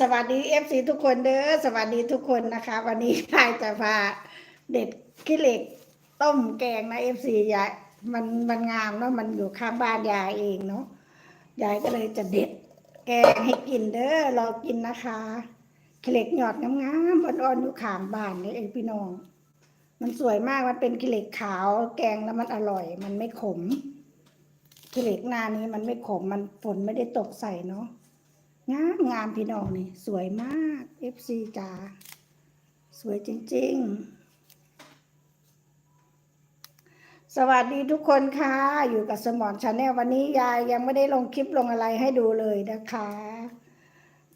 สวัสดีเอฟซีทุกคนเด้อสวัสดีทุกคนนะคะ วันนี้ยายจะพาเด็ดขี้เหล็ก ต้มแกงนะเอฟซียายมันมันงามเนาะมันอยู่ข้างบ้านยายเองเนาะยายก็เลยจะเด็ด แกงให้กินเด้อรอกินนะคะขี้เหล็กหยอดงามๆอ่อนๆอยู่ข้างบ้านเลยเองพี่น้อง มันสวยมากมันเป็นขี้เหล็กขาว แกงแล้วมันอร่อย มันไม่ขมขี้เหล็กหน้านี้มันไม่ขมมันฝนไม่ได้ตกใส่เนาะ งามงามพี่น้องนี่ สวยมาก FC จ๋าสวยจริง ๆ สวัสดีทุกคนค่ะ อยู่กับสมอนชาแนลวันนี้ยายยังไม่ได้ลงคลิปลงอะไรให้ดูเลยนะคะ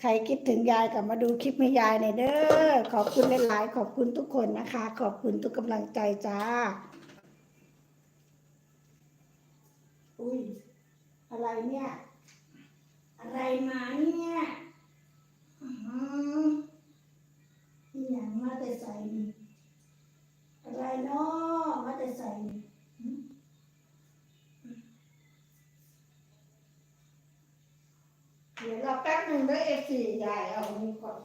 ใครคิดถึงยายกลับมาดูคลิปให้ยายหน่อยเด้อขอบคุณหลายๆขอบคุณทุกคนนะคะ ขอบคุณทุกกำลังใจจ้า อุ้ยอะไรเนี่ย อะไรมาเนี่ยอืมนี่อย่างมาแต่ใส่อะไรเนาะมาแต่ใส่เดี๋ยวเราแป๊บหนึ่งด้วยเอฟซียายเอาอันนี้ก่อน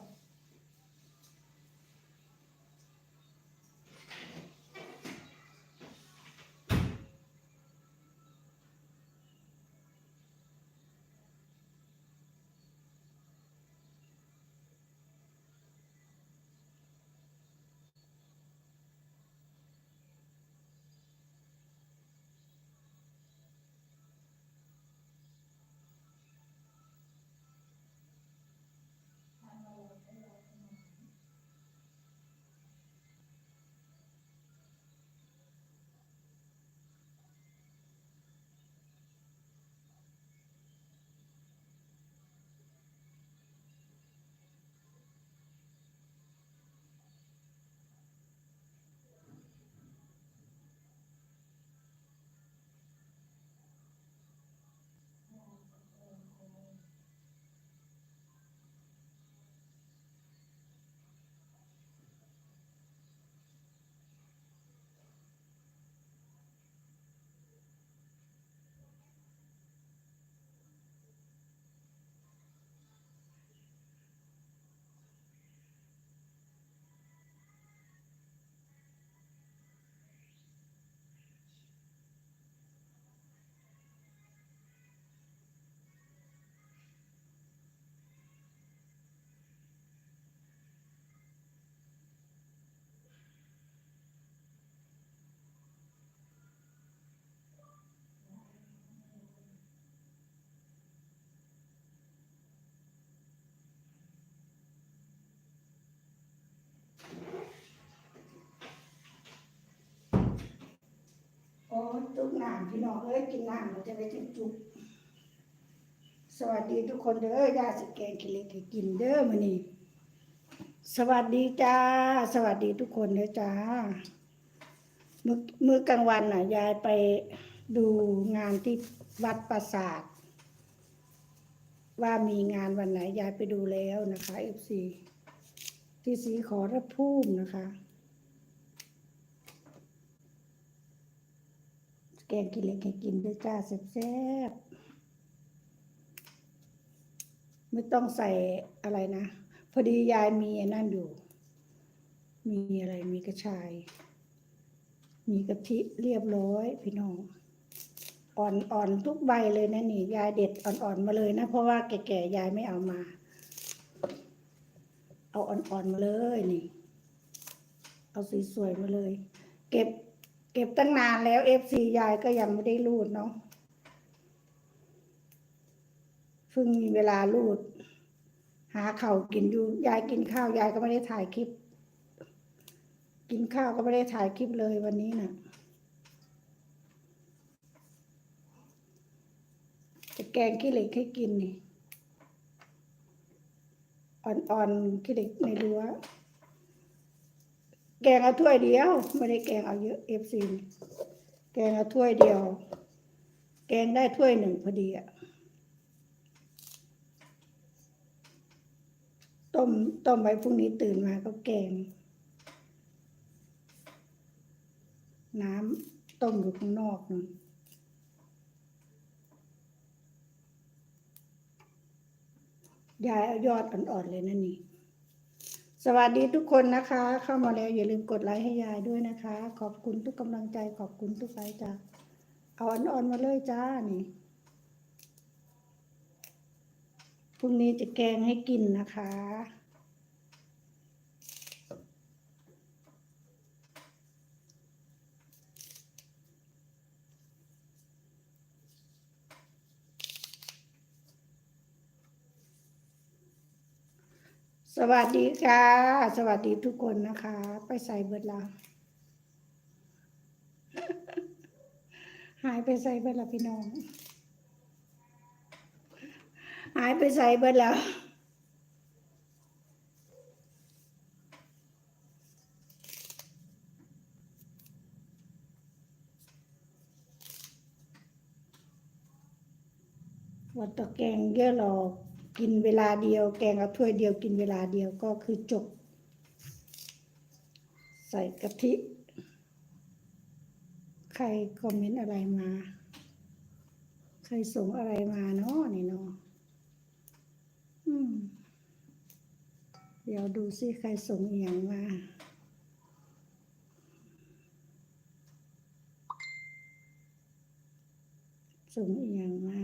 ำพี่น้องเอ้ยกินน้ำมันจะไปถึงจุกสวัสดีทุกคนเด้อยาสแกงกิเล็กให้กินเด้อมื้อนี้สวัสดีจ้า สวัสดีทุกคนเด้อจ้ามื้อมื้อกลางวันน่ะ ยายไปดูงานที่วัดปราสาทว่ามีงานวันไหน ยายไปดูแล้วนะคะ FC ที่สีขอระพูมนะคะ แกงกินเล็กให้กินด้วยจ้าแซ่บๆไม่ต้องใส่อะไรนะ พอดียายมีนั่นอยู่ มีอะไรมีกระชาย มีกะทิเรียบร้อยพี่น้อง อ่อนๆทุกใบเลยนะนี่ ยายเด็ดอ่อนๆมาเลยนะ เพราะว่าแก่ๆยายไม่เอามา เอาอ่อนๆมาเลยนี่ เอาสวยๆมาเลย เก็บ เก็บตั้งนานแล้วเอฟซียายก็ยังไม่ได้รูดเนาะเพิ่งมีเวลารูด หาเข้ากินอยู่ยายกินข้าวยายก็ไม่ได้ถ่ายคลิป กินข้าวก็ไม่ได้ถ่ายคลิปเลยวันนี้น่ะ จะแกงขี้เหล็กให้กินนี่อ่อนๆขี้เหล็กในรั้ว กงเอาถ้วยเดียว ไม่ได้แกงเอาเยอะเอฟซีแกงเอาถ้วยเดียว แกงได้ถ้วยหนึ่งพอดีอะต้มต้มไว้พรุ่งนี้ตื่นมาก็แกง น้ำต้มอยู่ข้างนอกนู่นยายเอายอดอ่อนๆเลยนั่นนี่ สวัสดีทุกคนนะคะ เข้ามาแล้วอย่าลืมกดไลค์ให้ยายด้วยนะคะ ขอบคุณทุกกำลังใจขอบคุณทุกไลค์จ้าเอาอ่อนๆมาเลยจ้านี่พรุ่งนี้จะแกงให้กินนะคะ สวัสดีค่ะ สวัสดีทุกคนนะคะ ไปใส่เบิดแล้วหายไปใส่เบิดแล้วพี่น้อง หายไปใส่เบิดแล้ววันตะแกงเยอะหรอก กินเวลาเดียว แกงเอาถ้วยเดียวกินเวลาเดียวก็คือจบ ใส่กะทิ ใครคอมเมนต์อะไรมา ใครส่งอะไรมาเนาะนี่เนาะเดี๋ยวดูซิใครส่งอย่างมาส่งอย่างมา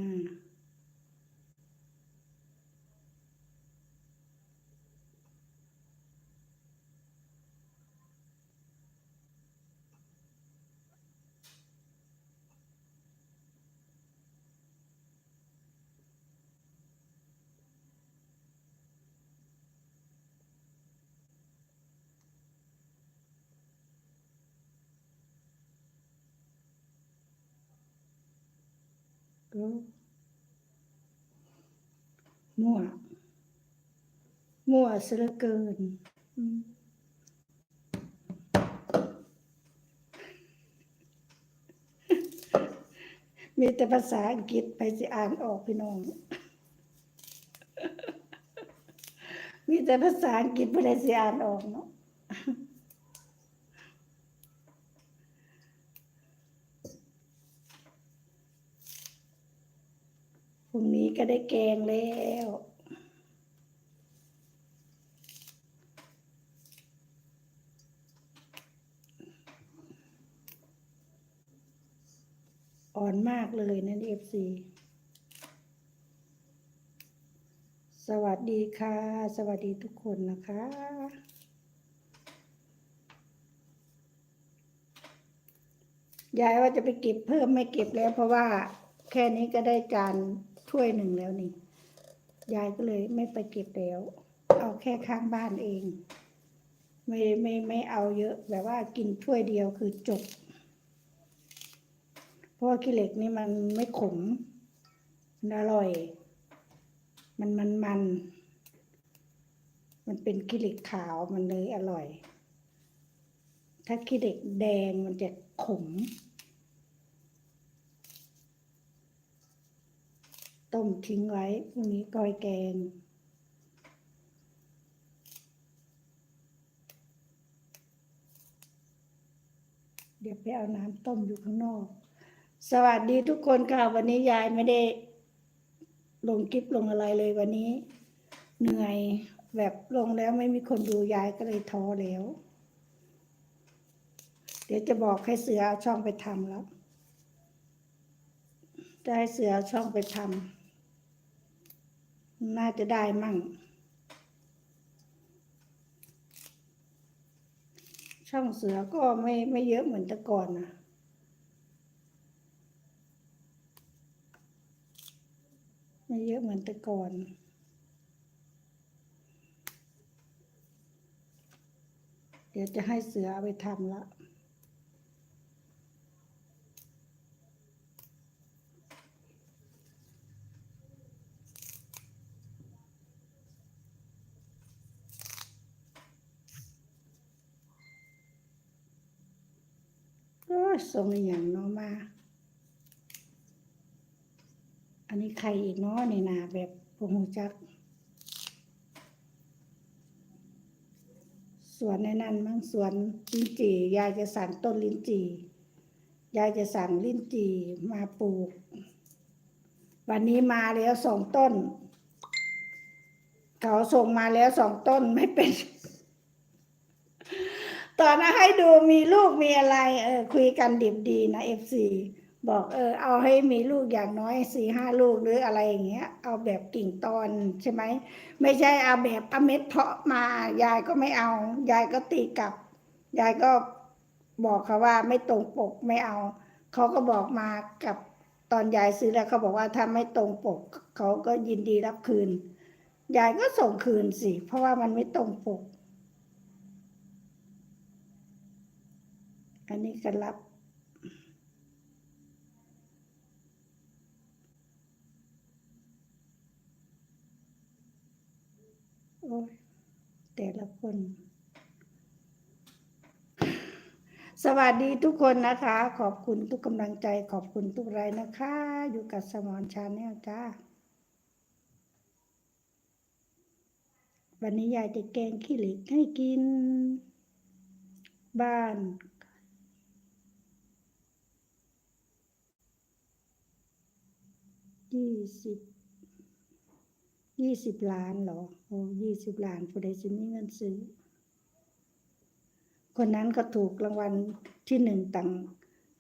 ก็มั่ว มั่วซะเหลือเกินมีแต่ภาษาอังกฤษไปสิอ่านออกพี่น้อง มีแต่ภาษาอังกฤษไม่ได้สิอ่านออกเนาะ รุ่งนี้ก็ได้แกงแล้วอ่อนมากเลยนั่นเอฟซีสวัสดีค่ะ สวัสดีทุกคนนะคะ ยายว่าจะไปเก็บเพิ่มไม่เก็บแล้วเพราะว่าแค่นี้ก็ได้จาน ถ้วยหนึ่งแล้วนี่ ยายก็เลยไม่ไปเก็บแล้ว เอาแค่ข้างบ้านเอง ไม่ไม่ไม่เอาเยอะ แบบว่ากินถ้วยเดียวคือจบ เพราะว่าขี้เหล็กนี่มันไม่ขม มันอร่อย มันมันมัน มันเป็นขี้เหล็กขาวมันเลยอร่อย ถ้าขี้เหล็กแดงมันจะขม ต้มทิ้งไว้พรุ่งนี้ก้อยแกง เดี๋ยวไปเอาน้ำต้มอยู่ข้างนอก สวัสดีทุกคนค่ะวันนี้ยายไม่ได้ ลงคลิปลงอะไรเลยวันนี้ เหนื่อยแบบลงแล้วไม่มีคนดูยายก็เลยท้อแล้ว เดี๋ยวจะบอกให้เสือเอาช่องไปทำแล้วจะให้เสือช่องไปทำ น่าจะได้มั่ง ช่องเสือก็ไม่ไม่เยอะเหมือนแต่ก่อนนะไม่เยอะเหมือนแต่ก่อนเดี๋ยวจะให้เสือเอาไปทำละ โอ้ยส่งอย่างเน้อมา อันนี้ใครอีกเนาะในนาแบบพงหูจัก สวนในนั้นมั้งสวนลิ้นจี่ยายจะสั่งต้นลิ้นจี่ยายจะสั่งลิ้นจี่มาปลูก วันนี้มาแล้วสองต้น เขาส่งมาแล้วสองต้นไม่เป็น ตอนนั้นให้ดูมีลูกมีอะไร เออ คุยกันดิบดีนะเอฟซีบอกเออ เอาให้มีลูกอย่างน้อยสี่ห้าลูกหรืออะไรอย่างเงี้ย เอาแบบกิ่งตอนใช่ไหมไม่ใช่เอาแบบเอเม็ดเพาะมายายก็ไม่เอา ยายก็ตีกลับ ยายก็บอกเขาว่าไม่ตรงปกไม่เอา เขาก็บอกมากับตอนยายซื้อแล้วเขาบอกว่าถ้าไม่ตรงปก เขาก็ยินดีรับคืน ยายก็ส่งคืนสิ เพราะว่ามันไม่ตรงปก อันนี้ก็รับ โอ้ยแต่ละคน สวัสดีทุกคนนะคะ ขอบคุณทุกกำลังใจ ขอบคุณทุกไลน์นะคะ อยู่กับสมอนชาแนลจ้าวันนี้ยายจะแกงขี้เหล็กให้กิน บ้าน ยี่สิบยี่สิบล้านเหรอโอ้ยี่สิบล้านผู้ใดจะมีเงินซื้อ คนนั้นก็ถูกรางวัลที่หนึ่งตัง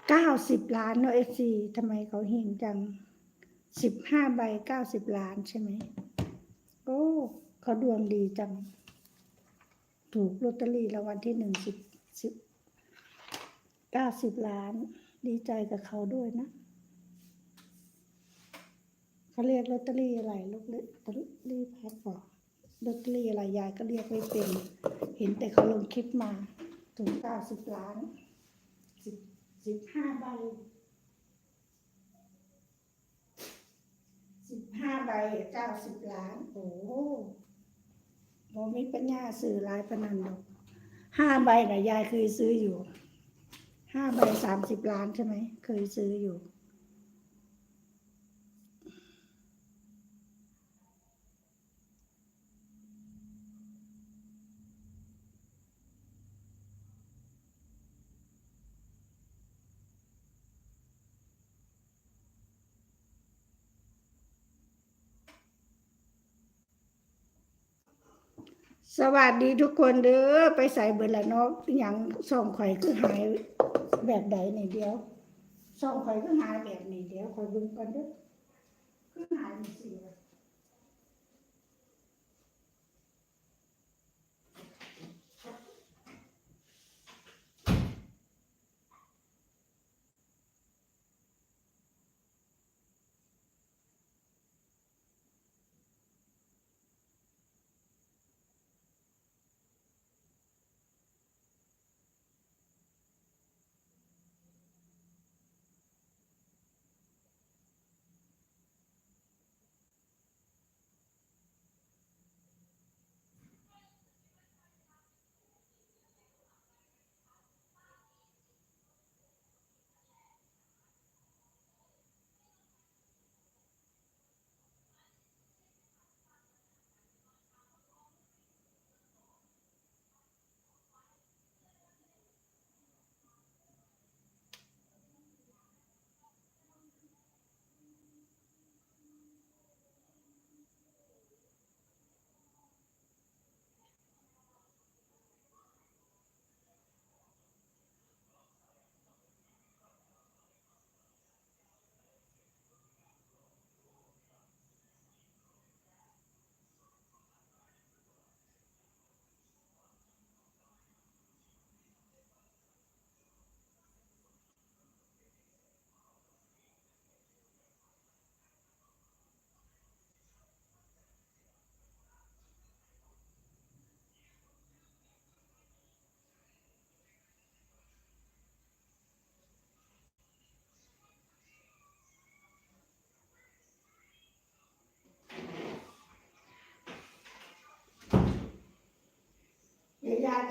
เก้าสิบล้านเนอะเอฟซีทำไมเขาเฮงจังสิบห้าใบเก้าสิบล้านใช่ไหมโอ้เขาดวงดีจัง ถูกลอตเตอรี่รางวัลที่หนึ่งสิบสิบเก้าสิบล้าน ดีใจกับเขาด้วยนะ เขาเรียกลอตเตอรี่อะไรลอตเตอรี่พัดบอกลอตเตอรี่อะไรยายก็เรียกไม่เป็น เห็นแต่เขาลงคลิปมา ถึงเก้าสิบล้านสิบสิบห้าใบสิบห้าใบเก้าสิบล้าน โอ้โหโมมีปัญญาซื้อลายปานนันดอกห้าใบนะยายเคยซื้ออยู่ห้าใบสามสิบล้านใช่ไหม เคยซื้ออยู่ วัสดีทุกคนเด้อไปใส่เบอร์ละเนาะอย่างส่องข่อยคือหายแบบใดนี่เดียวส่องข่อยคือหายแบบนี้เดียวข่อยเบิ่งกันเด้อก็หายนี่สิ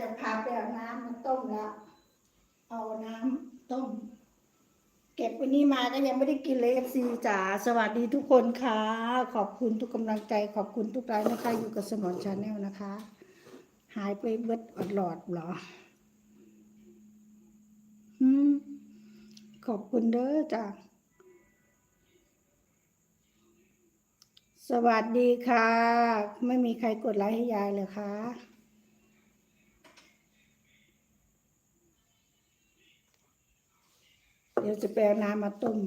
จะพาไปเอาน้ำมาต้มแล้ว เอาน้ำต้ม เก็บวันนี้มาก็ยังไม่ได้กินเลยเอฟซีจ๋าสวัสดีทุกคนค่ะ ขอบคุณทุกกำลังใจ ขอบคุณทุกไลน์นะคะ อยู่กับสมอนชาแนลนะคะ หายไปเบิดอดหลอดเหรอขอบคุณเด้อจ้ะสวัสดีค่ะ ไม่มีใครกดไลค์ให้ยายเลยค่ะ ดี๋ยวจะไปเอาน้ำมาต้ม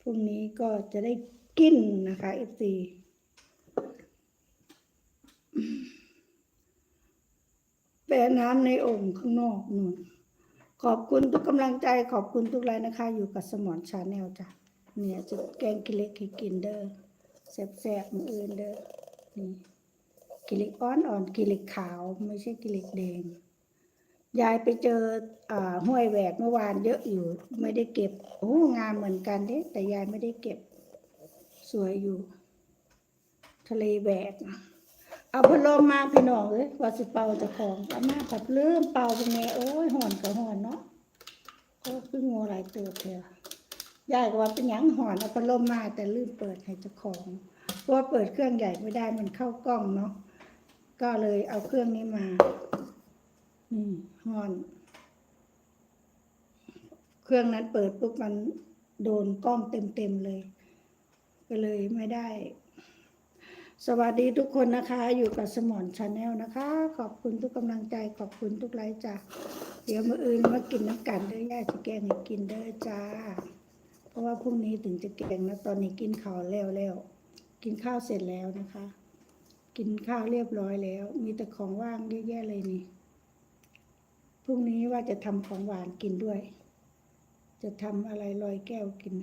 พรุ่งนี้ก็จะได้กินนะคะเอฟซีแปรน้ำในโอ่งข้างนอกนู่นขอบคุณทุกกำลังใจขอบคุณทุกไลน์นะคะ อยู่กับสมอนชาแนลจ้ะเนี่ยจะแกงกิเล็กให้กินเด้อแซ่บๆมืออื่นเด้อนี่กิเล็กอ่อนอ่อนๆกิเล็กขาว ไม่ใช่กิเล็กแดง ยายไปเจออห้วยแหวกเมื่อวานเยอะอยู่ ไม่ได้เก็บโอ้งามเหมือนกันเด้แต่ยายไม่ได้เก็บ สวยอยู่ ทะเลแหวกเอาพัดลมมาพี่น้องเอ้ยว่าสิเป่าจะของเอามาผัดลืมเป่าเป็นไงโอ้ยหอนกับหอนเนาะโอ้คืองูหลายเติบเถอะยายก็ว่าเป็นหยังหอนเอาพัดลมมาแต่ลืมเปิดให้เจ้าของเพราะว่าเปิดเครื่องใหญ่ไม่ได้มันเข้ากล้องเนาะก็เลยเอาเครื่องนี้มา นี่หอน เครื่องนั้นเปิดปุ๊บมันโดนกล้องเต็มๆเลย ก็เลยไม่ได้ สวัสดีทุกคนนะคะ อยู่กับสมอนชาแนลนะคะ ขอบคุณทุกกำลังใจ ขอบคุณทุกไลค์จ้ะเดี๋ยวมื่ออื่นมากินน้ำกันเด้อย่าจะแกงให้กินเด้อจ้า เพราะว่าพรุ่งนี้ถึงจะแกงนะตอนนี้กินข้าวแล้วแล้วกินข้าวเสร็จแล้วนะคะ กินข้าวเรียบร้อยแล้ว มีแต่ของว่างเยอะแยะเลยนี่ รุ่งนี้ว่าจะทำของหวานกินด้วย จะทำอะไรลอยแก้วกิน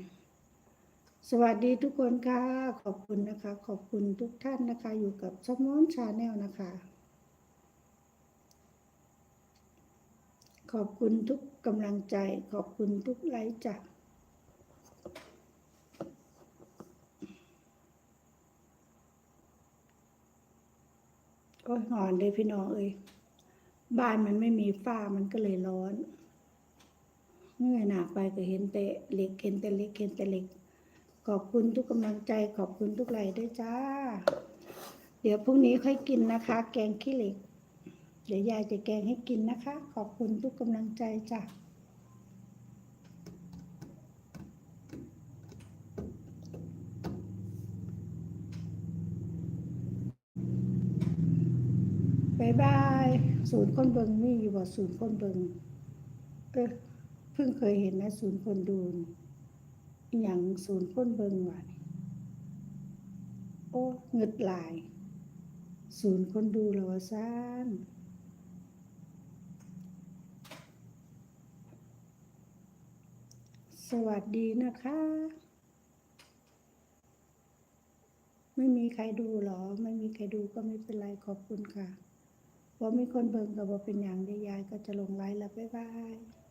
สวัสดีทุกคนค่ะ ขอบคุณนะคะ ขอบคุณทุกท่านนะคะ อยู่กับสมอนชาแนลนะคะ ขอบคุณทุกกำลังใจ ขอบคุณทุกไลค์จ้ะโอ้ยหอนเลยพี่น้องเอ้ย บ้านมันไม่มีฝ้ามันก็เลยร้อนเมื่อยหนักไปก็เห็นแต่เหล็กเห็นแต่เหล็กเห็นแต่เหล็ก ขอบคุณทุกกำลังใจ ขอบคุณทุกไลค์ด้วยจ้า เดี๋ยวพรุ่งนี้ค่อยกินนะคะ แกงขี้เหล็ก เดี๋ยวยายจะแกงให้กินนะคะ ขอบคุณทุกกำลังใจจ้ะบายบาย ศูนย์คนเบิงมีอยู่บ่ศูนย์คนเบิงเออเพิ่งเคยเห็นนะศูนย์คนดูอย่างศูนย์พ้นเบิงว่าโอ้เงึดหลาย ศูนย์คนดูแล้วว่าซ่านสวัสดีนะคะ ไม่มีใครดูหรอ ไม่มีใครดูก็ไม่เป็นไรขอบคุณค่ะ พอมีคนเบิ่งกับว่าเป็นอย่างดียวยายก็จะลงไลน์แล้วบ๊ายบาย